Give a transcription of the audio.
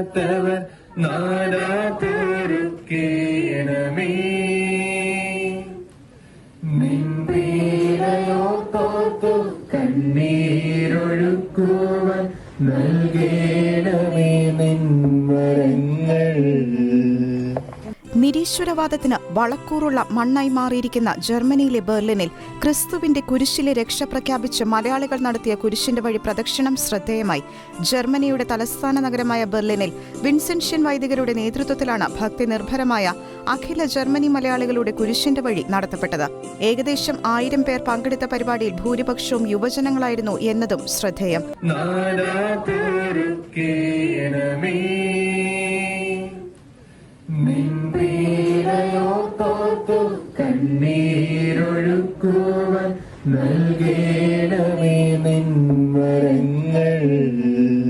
നാടാത്തവർ നാടാ പൊറുക്കേണമേ നിൻപീരയോ തോത്തു കണ്ണീരൊഴുക്കുവാൻ നൽകേണമേ നിൻവരങ്ങൾ നിരീശ്വരവാദത്തിന് വളക്കൂറുള്ള മണ്ണായി മാറിയിരിക്കുന്ന ജർമ്മനിയിലെ ബെർലിനിൽ ക്രിസ്തുവിന്റെ കുരിശിലെ രക്ഷ പ്രഖ്യാപിച്ച് മലയാളികൾ നടത്തിയ കുരിശിന്റെ വഴി പ്രദക്ഷിണം ശ്രദ്ധേയമായി. ജർമ്മനിയുടെ തലസ്ഥാന നഗരമായ ബെർലിനിൽ വിൻസെൻഷ്യൻ വൈദികരുടെ നേതൃത്വത്തിലാണ് ഭക്തി നിർഭരമായ അഖില ജർമ്മനി മലയാളികളുടെ കുരിശിന്റെ വഴി നടത്തപ്പെട്ടത്. ഏകദേശം ആയിരം പേർ പങ്കെടുത്ത പരിപാടിയിൽ ഭൂരിപക്ഷവും യുവജനങ്ങളായിരുന്നു എന്നതും ശ്രദ്ധേയം. തോത്തു കണ്ണീരൊഴുക്കുവാൻ നൽകേണമേ നിൻവരങ്ങൾ